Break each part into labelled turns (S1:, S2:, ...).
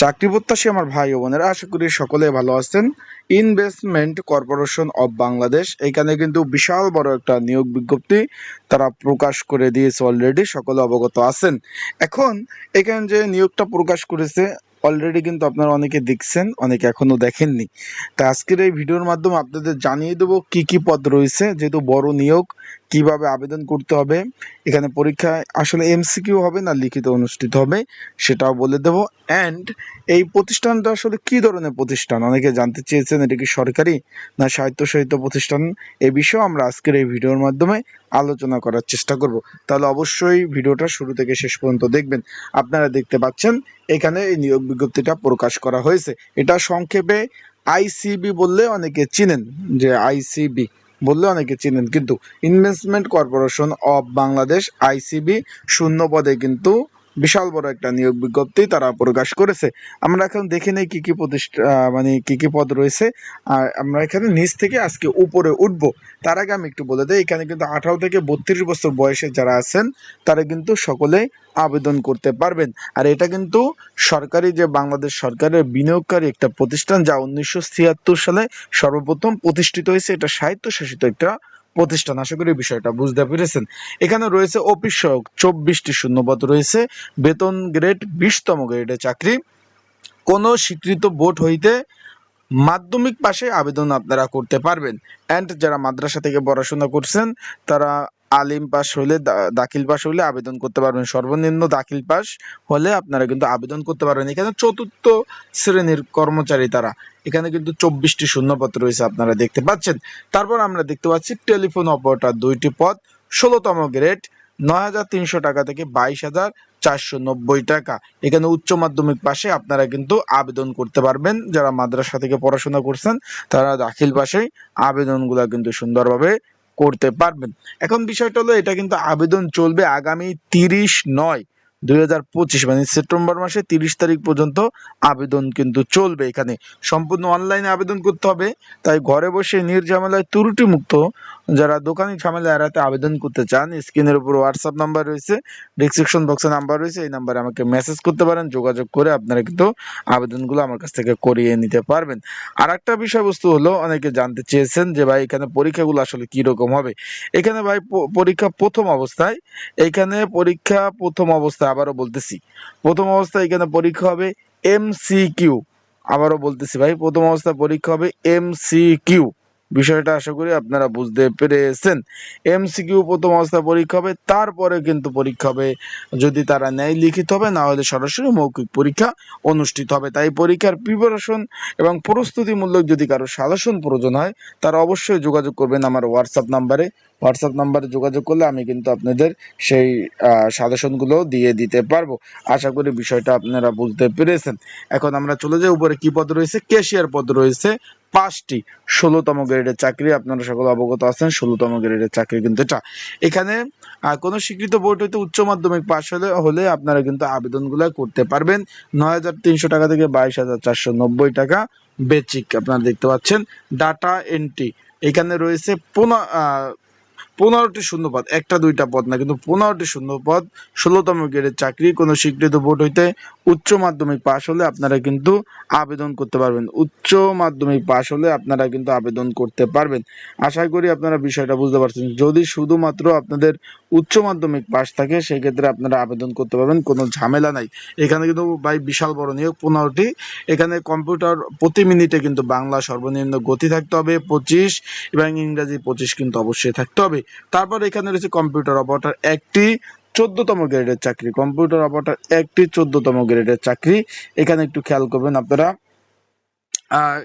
S1: চাকরি প্রত্যাশী আমার ভাই ও বোনেরা, আশা করি সকলে ভালো আছেন। ইনভেস্টমেন্ট কর্পোরেশন অব বাংলাদেশ এখানে কিন্তু বিশাল বড় একটা নিয়োগ বিজ্ঞপ্তি তারা প্রকাশ করে দিয়েছে অলরেডি সকলে অবগত আছেন। এখন এখানে যে নিয়োগটা প্রকাশ করেছে অলরেডি কিন্তু আপনারা অনেকে দেখছেন, অনেকে এখনও দেখেননি। তা আজকের এই ভিডিওর মাধ্যমে আপনাদের জানিয়ে দেবো কি কি পদ রয়েছে, যেহেতু বড় নিয়োগ, কীভাবে আবেদন করতে হবে, এখানে পরীক্ষায় আসলে এমসিকিউ হবে না, লিখিত অনুষ্ঠিত হবে, সেটাও বলে দেবো। অ্যান্ড এই প্রতিষ্ঠানটা আসলে কি ধরনের প্রতিষ্ঠান? অনেকে জানতে চেয়েছেন এটা কি সরকারি না স্বায়ত্তশাসিত প্রতিষ্ঠান? এ বিষয়ে আমরা আজকের এই ভিডিওর মাধ্যমে আলোচনা করার চেষ্টা করব। তাহলে অবশ্যই ভিডিওটা শুরু থেকে শেষ পর্যন্ত দেখবেন। আপনারা দেখতে পাচ্ছেন, এখানে এই নিয়োগ বিজ্ঞপ্তিটা প্রকাশ করা হয়েছে। এটা সংক্ষেপে আইসিবি বললে অনেকে চিনেন, যে আইসিবি বললে অনেকে চিনেন, কিন্তু investment corporation of Bangladesh ICB শূন্য পদে কিন্তু বিশাল বড় একটা নিয়োগ বিজ্ঞপ্তি তারা প্রকাশ করেছে। আমরা এখন দেখে নেই কি কি প্রতিষ্ঠা মানে কি কি পদ রয়েছে। আর আমরা এখানে নিচ থেকে আজকে উপরে উঠবো। তার আগে আমি একটু বলে দিই, এখানে কিন্তু আঠারো থেকে বত্রিশ বছর বয়সে যারা আছেন, তারা কিন্তু সকলে আবেদন করতে পারবেন। আর এটা কিন্তু সরকারি যে বাংলাদেশ সরকারের বিনিয়োগকারী একটা প্রতিষ্ঠান, যা উনিশশো ছিয়াত্তর সালে সর্বপ্রথম প্রতিষ্ঠিত হয়েছে, এটা স্বায়ত্তশাসিত একটা প্রতিষ্ঠান, আশা করি বিষয়টা বুঝতে পেরেছেন। এখানে রয়েছে অফিস সহক চব্বিশটি শূন্যপদ রয়েছে। বেতন গ্রেড বিশতম গ্রেডের চাকরি। কোনো স্বীকৃত বোর্ড হইতে মাধ্যমিক পাশে আবেদন আপনারা করতে পারবেন। অ্যান্ড যারা মাদ্রাসা থেকে পড়াশোনা করছেন, তারা আলিম পাস হলে দাখিল পাস হলে আবেদন করতে পারবেন। সর্বনিম্ন দাখিল পাস হলে আপনারা কিন্তু আবেদন করতে পারবেন। এখানে চতুর্থ শ্রেণির কর্মচারী তারা। এখানে কিন্তু চব্বিশটি শূন্যপদ রয়েছে আপনারা দেখতে পাচ্ছেন। তারপর আমরা দেখতে পাচ্ছি টেলিফোন অপারেটর দুইটি পদ, ষোলোতম গ্রেড নয় হাজার তিনশো টাকা থেকে বাইশ হাজার চারশো নব্বই টাকা। এখানে উচ্চ মাধ্যমিক পাশে আপনারা কিন্তু আবেদন করতে পারবেন। যারা মাদ্রাসা থেকে পড়াশোনা করছেন, তারা দাখিল পাশেই আবেদনগুলো কিন্তু সুন্দরভাবে করতে পারবেন। এখন বিষয়টা হলো, এটা কিন্তু আবেদন চলবে আগামী তিরিশ নয়। দুই হাজার পঁচিশ মানে সেপ্টেম্বর মাসে তিরিশ তারিখ পর্যন্ত আবেদন কিন্তু চলবে এখানে। সম্পূর্ণ অনলাইনে আবেদন করতে হবে, তাই ঘরে বসে নির্ঝামেলায় ত্রুটি মুক্ত যারা দোকানি ঝামেলা এড়াতে আবেদন করতে চান, স্ক্রিনের উপর হোয়াটসঅ্যাপ নাম্বার রয়েছে ডিসক্রিপশন বক্সে নাম্বার রয়েছে, এই নাম্বারে আমাকে মেসেজ করতে পারেন, যোগাযোগ করে আপনারা কিন্তু আবেদনগুলো আমার কাছ থেকে করিয়ে নিতে পারবেন। আর একটা বিষয়বস্তু হলো, অনেকে জানতে চেয়েছেন যে ভাই, এখানে পরীক্ষাগুলো আসলে কি রকম হবে? এখানে ভাই পরীক্ষা প্রথম অবস্থায়, এখানে পরীক্ষা প্রথম অবস্থায় আবারও বলতেছি। প্রথম অবস্থায় এখানে পরীক্ষা হবে এম সি কিউ আবারও বলতেছি ভাই, প্রথম অবস্থায় পরীক্ষা হবে এমসিকিউ বিষয়টা আশা করি আপনারা বুঝতে পেরেছেন। এমসিকিউ প্রথম অবস্থায় পরীক্ষা হবে, তারপরে কিন্তু পরীক্ষা হবে। যদি তারা নেয় লিখিত হবে, না হলে সরাসরি মৌখিক পরীক্ষা অনুষ্ঠিত হবে। তাই পরীক্ষার প্রিপারেশন এবং প্রস্তুতিমূলক যদি কারও সাজেশন প্রয়োজন হয়, তারা অবশ্যই যোগাযোগ করবেন আমার হোয়াটসঅ্যাপ নাম্বারে হোয়াটসঅ্যাপ নাম্বারে যোগাযোগ করলে আমি কিন্তু আপনাদের সেই সাজেশনগুলো দিয়ে দিতে পারব। আশা করি বিষয়টা আপনারা বুঝতে পেরেছেন। এখন আমরা চলে যাই, উপরে কি পদ রয়েছে? ক্যাশিয়ার পদ রয়েছে। পাঁচটি ষোলোতম গ্রেডের চাকরি। আপনারা সকলে অবগত আছেন, ষোলোতম গ্রেডের চাকরি কিন্তু এটা এখানে কোনো স্বীকৃত বোর্ড হইতে উচ্চ মাধ্যমিক পাশ হলে হলে আপনারা কিন্তু আবেদনগুলো করতে পারবেন। নয় হাজার তিনশো টাকা থেকে বাইশ হাজার চারশো নব্বই টাকা বেচিক। আপনারা দেখতে পাচ্ছেন, ডাটা এন্ট্রি। এখানে রয়েছে পুনঃ পনেরোটি শূন্য পদ একটা দুইটা পদ না, কিন্তু পনেরোটি শূন্য পদ ষোলোতম গ্রেডের চাকরি, কোনো স্বীকৃত বোর্ড হইতে উচ্চ মাধ্যমিক পাশ হলে আপনারা কিন্তু আবেদন করতে পারবেন। উচ্চ মাধ্যমিক পাশ হলে আপনারা কিন্তু আবেদন করতে পারবেন। আশা করি আপনারা বিষয়টা বুঝতে পারছেন। যদি শুধুমাত্র আপনাদের উচ্চ মাধ্যমিক পাশ থাকে, সেক্ষেত্রে আপনারা আবেদন করতে পারবেন, কোনো ঝামেলা নাই। এখানে কিন্তু ভাই বিশাল বড় নিয়োগ, পনেরোটি। এখানে কম্পিউটার প্রতি মিনিটে কিন্তু বাংলা সর্বনিম্ন গতি থাকতে হবে, পঁচিশ, এবং ইংরাজি পঁচিশ কিন্তু অবশ্যই থাকতে হবে। তারপর এখানে রয়েছে কম্পিউটার অপারেটর একটি, চোদ্দতম গ্রেডের চাকরি। কম্পিউটার অপারেটর একটি, চোদ্দতম গ্রেডের চাকরি। এখানে একটু খেয়াল করবেন আপনারা।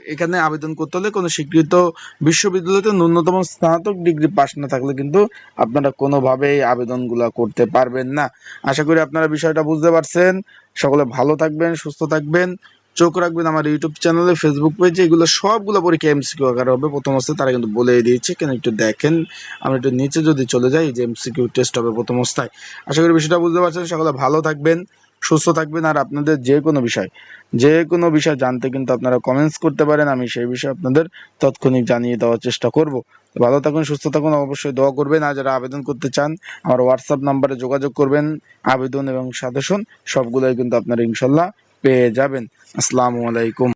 S1: এখানে আবেদন করতে হলে কোনো স্বীকৃত বিশ্ববিদ্যালয়তে ন্যূনতম স্নাতক ডিগ্রি পাস না থাকলে কিন্তু আপনারা কোনোভাবেই আবেদনগুলো করতে পারবেন না। আশা করি আপনারা বিষয়টা বুঝতে পারছেন। সকলে ভালো থাকবেন, সুস্থ থাকবেন। চোখ রাখবেন আমার ইউটিউব চ্যানেলে, ফেসবুক পেজে, এগুলো সবগুলো পরীক্ষা এমসিকিউ আকারে হবে। প্রথম অবস্থায় তারা কিন্তু বলে দিয়েছে, কেন একটু দেখেন। আমরা একটু নিচে যদি চলে যাই যে এমসিকিউ টেস্ট হবে প্রথম অবস্থায়। আশা করি বিষয়টা বুঝতে পারছেন। সকলে ভালো থাকবেন। সুস্থ থাকবেন আর আপনাদের যে কোনো বিষয়, যে কোনো বিষয় জানতে কিন্তু আপনারা কমেন্টস করতে পারেন, আমি সেই বিষয়ে আপনাদের তৎক্ষণিক জানিয়ে দেওয়ার চেষ্টা করব। ভালো থাকুন, সুস্থ থাকুন, অবশ্যই দোয়া করবেন, আর যারা আবেদন করতে চান, আমার হোয়াটসঅ্যাপ নাম্বারে যোগাযোগ করবেন, আবেদন এবং সাজেশন সবগুলোই কিন্তু আপনারা ইনশাল্লাহ পেয়ে যাবেন। আসসালামু আলাইকুম।